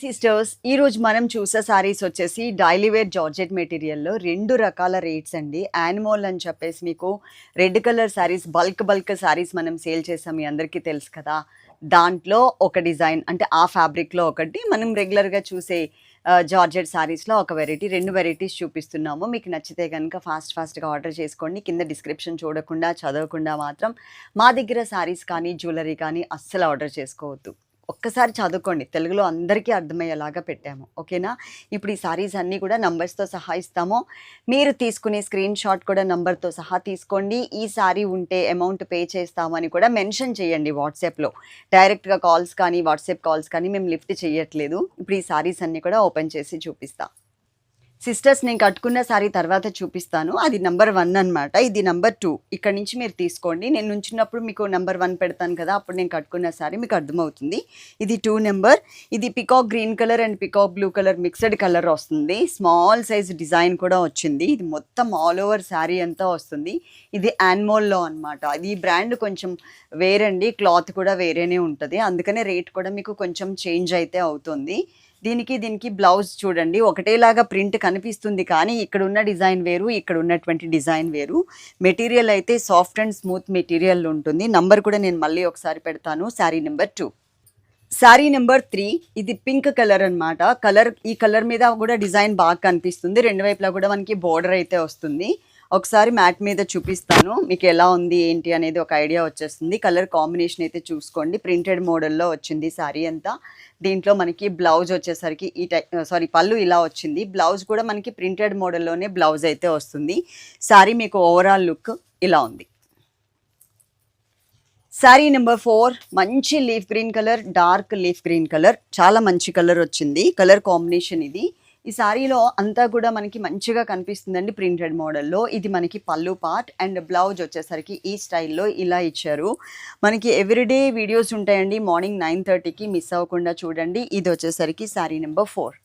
Sisters ఈ రోజు మనం చూసే సారీస్ వచ్చేసి డైలీ వేర్ జార్జెట్ మెటీరియల్లో రెండు రకాల రేట్స్ అండి. యానిమోల్ అని చెప్పేసి మీకు red colour saris bulk bulk saris మనం సేల్ చేసాం మీ అందరికీ తెలుసు కదా. దాంట్లో ఒక డిజైన్ అంటే ఆ ఫ్యాబ్రిక్లో ఒకటి మనం రెగ్యులర్గా చూసే జార్జెట్ సారీస్లో ఒక వెరైటీ రెండు వెరైటీస్ చూపిస్తున్నాము. మీకు నచ్చితే కనుక ఫాస్ట్ ఫాస్ట్గా ఆర్డర్ చేసుకోండి. కింద డిస్క్రిప్షన్ చూడకుండా చదవకుండా మాత్రం మా దగ్గర సారీస్ కానీ జ్యువెలరీ కానీ అస్సలు ఆర్డర్ చేసుకోవద్దు. ఒక్కసారి చదువుకోండి. తెలుగులో అందరికీ అర్థమయ్యేలాగా పెట్టాము. ఓకేనా? ఇప్పుడు ఈ సారీస్ అన్నీ కూడా నంబర్స్తో సహా ఇస్తాము. మీరు తీసుకునే స్క్రీన్ షాట్ కూడా నంబర్తో సహా తీసుకోండి. ఈ సారీ ఉంటే అమౌంట్ పే చేస్తామని కూడా మెన్షన్ చేయండి వాట్సాప్లో డైరెక్ట్గా కాల్స్ కానీ వాట్సాప్ కాల్స్ కానీ మేము లిఫ్ట్ చేయట్లేదు. ఇప్పుడు ఈ సారీస్ అన్నీ కూడా ఓపెన్ చేసి చూపిస్తాం. సిస్టర్స్ నేను కట్టుకున్న సారీ తర్వాత చూపిస్తాను. అది నంబర్ వన్ అనమాట ఇది నంబర్ టూ ఇక్కడ నుంచి మీరు తీసుకోండి. నేను నుంచినప్పుడు మీకు నెంబర్ వన్ పెడతాను కదా అప్పుడు నేను కట్టుకున్న సారీ మీకు అర్థమవుతుంది. ఇది టూ నెంబర్ ఇది peacock green colour and peacock blue colour mixed colour వస్తుంది. స్మాల్ సైజ్ డిజైన్ కూడా వచ్చింది. ఇది మొత్తం ఆల్ ఓవర్ శారీ అంతా వస్తుంది. ఇది యాన్మోల్లో అనమాట ఇది బ్రాండ్ కొంచెం వేరండి. క్లాత్ కూడా వేరేనే ఉంటుంది. అందుకనే రేట్ కూడా మీకు కొంచెం చేంజ్ అయితే అవుతుంది. దీనికి దీనికి బ్లౌజ్ చూడండి. ఒకటేలాగా ప్రింట్ కనిపిస్తుంది కానీ ఇక్కడ ఉన్న డిజైన్ వేరు ఇక్కడ ఉన్నటువంటి డిజైన్ వేరు. మెటీరియల్ అయితే సాఫ్ట్ అండ్ స్మూత్ మెటీరియల్ ఉంటుంది. నంబర్ కూడా నేను మళ్ళీ ఒకసారి పెడతాను. Sari number two sari number three ఇది పింక్ కలర్ అనమాట కలర్ ఈ కలర్ మీద కూడా డిజైన్ బాగా కనిపిస్తుంది. రెండు వైపులా కూడా మనకి బోర్డర్ అయితే వస్తుంది. ఒకసారి మ్యాట్ మీద చూపిస్తాను. మీకు ఎలా ఉంది ఏంటి అనేది ఒక ఐడియా వచ్చేస్తుంది. కలర్ కాంబినేషన్ అయితే చూసుకోండి. ప్రింటెడ్ మోడల్లో వచ్చింది శారీ అంతా. దీంట్లో మనకి బ్లౌజ్ వచ్చేసరికి ఈ టై సారీ పళ్ళు ఇలా వచ్చింది. బ్లౌజ్ కూడా మనకి ప్రింటెడ్ మోడల్లోనే బ్లౌజ్ అయితే వస్తుంది. శారీ మీకు ఓవరాల్ లుక్ ఇలా ఉంది. శారీ నెంబర్ ఫోర్ మంచి leaf green colour dark leaf green colour. చాలా మంచి కలర్ వచ్చింది. కలర్ కాంబినేషన్ ఇది. ఈ శారీలో అంతా కూడా మనకి మంచిగా కనిపిస్తుందండి ప్రింటెడ్ మోడల్లో. ఇది మనకి పళ్ళు పార్ట్ అండ్ బ్లౌజ్ వచ్చేసరికి ఈ స్టైల్లో ఇలా ఇచ్చారు. మనకి ఎవ్రీడే వీడియోస్ ఉంటాయండి. మార్నింగ్ నైన్ థర్టీకి మిస్ అవ్వకుండా చూడండి. ఇది వచ్చేసరికి sari number four.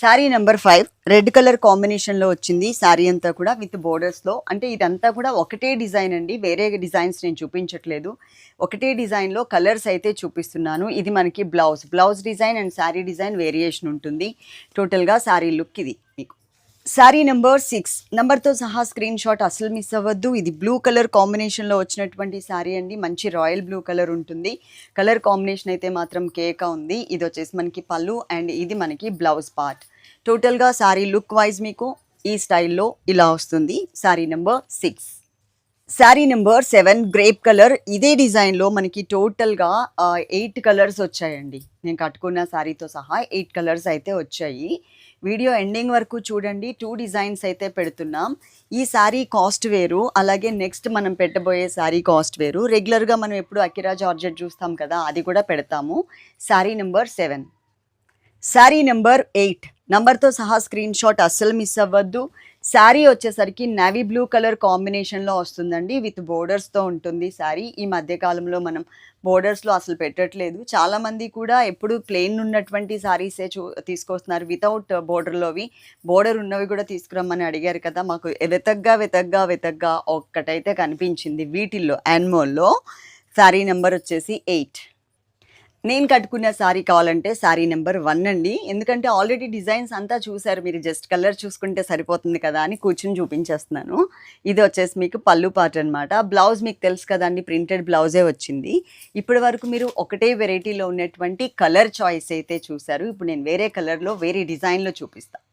Sari number five red colour కాంబినేషన్లో వచ్చింది. శారీ అంతా కూడా విత్ బోర్డర్స్లో అంటే ఇదంతా కూడా ఒకటే డిజైన్ అండి. వేరే డిజైన్స్ నేను చూపించట్లేదు. ఒకటే డిజైన్లో కలర్స్ అయితే చూపిస్తున్నాను. ఇది మనకి blouse blouse design and sari design variation ఉంటుంది. టోటల్గా శారీ లుక్ ఇది. శారీ నెంబర్ సిక్స్ నెంబర్తో సహా స్క్రీన్ షాట్ అసలు మిస్ అవ్వద్దు. ఇది బ్లూ కలర్ కాంబినేషన్లో వచ్చినటువంటి శారీ అండి. మంచి రాయల్ బ్లూ కలర్ ఉంటుంది. కలర్ కాంబినేషన్ అయితే మాత్రం కేక ఉంది. ఇది వచ్చేసి మనకి పళ్ళు అండ్ ఇది మనకి బ్లౌజ్ పార్ట్ టోటల్గా శారీ లుక్ వైజ్ మీకు ఈ స్టైల్లో ఇలా వస్తుంది. Sari number six sari number seven grape colour ఇదే డిజైన్లో మనకి టోటల్గా ఎయిట్ కలర్స్ వచ్చాయండి. నేను కట్టుకున్న శారీతో సహా ఎయిట్ కలర్స్ అయితే వచ్చాయి. వీడియో ఎండింగ్ వరకు చూడండి. టూ డిజైన్స్ అయితే పెడుతున్నాం. ఈ శారీ కాస్ట్ వేరు. అలాగే నెక్స్ట్ మనం పెట్టబోయే శారీ కాస్ట్ వేరు. రెగ్యులర్గా మనం ఎప్పుడు అకిరా జార్జెట్ చూస్తాం కదా అది కూడా పెడతాము. Sari number seven sari number eight నంబర్తో సహా స్క్రీన్ షాట్ అస్సలు మిస్ అవ్వద్దు. శారీ వచ్చేసరికి నావీ బ్లూ కలర్ కాంబినేషన్లో వస్తుందండి విత్ బోర్డర్స్తో ఉంటుంది శారీ. ఈ మధ్యకాలంలో మనం బోర్డర్స్లో అసలు పెట్టట్లేదు. చాలామంది కూడా ఎప్పుడు ప్లెయిన్ ఉన్నటువంటి శారీసే చూ తీసుకొస్తున్నారు. వితౌట్ బోర్డర్లోవి బోర్డర్ ఉన్నవి కూడా తీసుకురమ్మని అడిగారు కదా మాకు వెతగ్గా వెతగ్గా వెతగ్గా ఒక్కటైతే కనిపించింది. వీటిల్లో యాన్మోల్లో శారీ నెంబర్ వచ్చేసి ఎయిట్ నేను కట్టుకున్న శారీ కావాలంటే శారీ నెంబర్ వన్ అండి. ఎందుకంటే ఆల్రెడీ డిజైన్స్ అంతా చూసారు మీరు జస్ట్ కలర్ చూసుకుంటే సరిపోతుంది కదా అని కూర్చుని చూపించేస్తున్నాను. ఇది వచ్చేసి మీకు పళ్ళు పాట అనమాట బ్లౌజ్ మీకు తెలుసు కదండి ప్రింటెడ్ బ్లౌజే వచ్చింది. ఇప్పటి వరకు మీరు ఒకటే వెరైటీలో ఉన్నటువంటి కలర్ చాయిస్ అయితే చూసారు ఇప్పుడు నేను వేరే కలర్లో వేరే డిజైన్లో చూపిస్తాను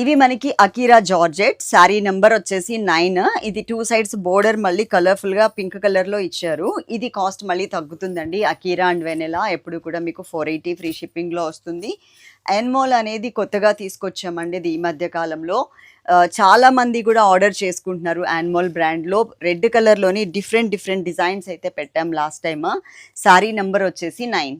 ఇవి మనకి అకీరా జార్జెట్. శారీ నెంబర్ వచ్చేసి నైన్. ఇది టూ సైడ్స్ బోర్డర్ మళ్ళీ కలర్ఫుల్గా పింక్ కలర్లో ఇచ్చారు. ఇది కాస్ట్ మళ్ళీ తగ్గుతుందండి అకీరా అండ్ వెనెలా. ఎప్పుడు కూడా మీకు ఫోర్ ఎయిటీ ఫ్రీ షిప్పింగ్లో వస్తుంది. ఎన్మోల్ అనేది కొత్తగా తీసుకొచ్చామండి ఇది ఈ మధ్య కాలంలో. చాలామంది చాలా మంది కూడా ఆర్డర్ చేసుకుంటున్నారు యాన్మోల్ బ్రాండ్లో రెడ్ కలర్లోని డిఫరెంట్ డిఫరెంట్ డిజైన్స్ అయితే పెట్టాం లాస్ట్ టైమ్ శారీ నెంబర్ వచ్చేసి nine.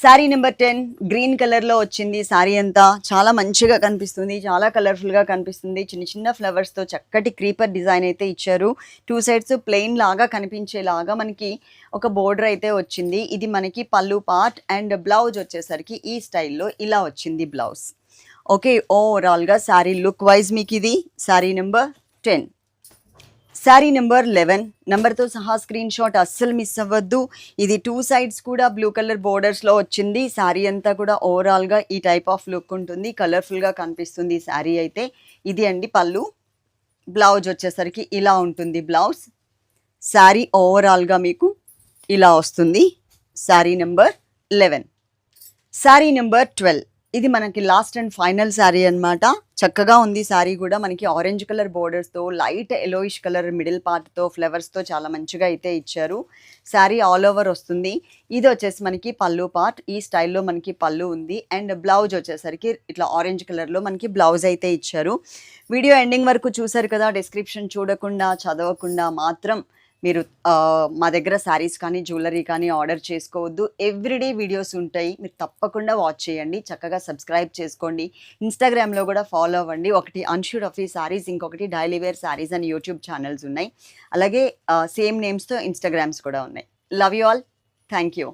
Sari number ten green కలర్లో వచ్చింది శారీ అంతా. చాలా మంచిగా కనిపిస్తుంది. చాలా కలర్ఫుల్గా కనిపిస్తుంది. చిన్న చిన్న ఫ్లవర్స్తో చక్కటి క్రీపర్ డిజైన్ అయితే ఇచ్చారు. టూ సైడ్స్ ప్లెయిన్ లాగా కనిపించేలాగా మనకి ఒక బోర్డర్ అయితే వచ్చింది. ఇది మనకి పళ్ళు పార్ట్ అండ్ బ్లౌజ్ వచ్చేసరికి ఈ స్టైల్లో ఇలా వచ్చింది బ్లౌజ్ ఓకే ఓవరాల్గా శారీ లుక్ వైజ్ మీకు ఇది. Sari number ten sari number eleven. నెంబర్తో సహా స్క్రీన్ షాట్ అస్సలు మిస్ అవ్వద్దు. ఇది టూ సైడ్స్ కూడా బ్లూ కలర్ బోర్డర్స్లో వచ్చింది. శారీ అంతా కూడా ఓవరాల్గా ఈ టైప్ ఆఫ్ లుక్ ఉంటుంది. కలర్ఫుల్గా కనిపిస్తుంది శారీ అయితే. ఇది అండి పళ్ళు. బ్లౌజ్ వచ్చేసరికి ఇలా ఉంటుంది బ్లౌజ్. శారీ ఓవరాల్గా మీకు ఇలా వస్తుంది. Sari number eleven. Sari number twelve. ఇది మనకి లాస్ట్ అండ్ ఫైనల్ శారీ అన్నమాట. చక్కగా ఉంది శారీ కూడా. మనకి ఆరెంజ్ కలర్ బోర్డర్స్తో లైట్ ఎలోయిష్ కలర్ మిడిల్ పార్ట్తో ఫ్లవర్స్తో చాలా మంచిగా అయితే ఇచ్చారు. శారీ ఆల్ ఓవర్ వస్తుంది. ఇది వచ్చేసి మనకి పళ్ళు పార్ట్ ఈ స్టైల్లో మనకి పళ్ళు ఉంది. అండ్ బ్లౌజ్ వచ్చేసరికి ఇట్లా ఆరెంజ్ కలర్లో మనకి బ్లౌజ్ అయితే ఇచ్చారు. వీడియో ఎండింగ్ వరకు చూసారు కదా? డిస్క్రిప్షన్ చూడకుండా చదవకుండా మాత్రం మీరు మా దగ్గర శారీస్ కానీ జ్యువెలరీ కానీ ఆర్డర్ చేసుకోవద్దు. ఎవ్రీడే వీడియోస్ ఉంటాయి. మీరు తప్పకుండా వాచ్ చేయండి. చక్కగా సబ్స్క్రైబ్ చేసుకోండి. ఇన్స్టాగ్రామ్లో కూడా ఫాలో అవ్వండి. ఒకటి అన్షూర్ ఆఫీ శారీస్ ఇంకొకటి డైలీ వేర్ శారీస్ అని యూట్యూబ్ ఛానల్స్ ఉన్నాయి. అలాగే సేమ్ నేమ్స్తో ఇన్స్టాగ్రామ్స్ కూడా ఉన్నాయి. Love you all thank you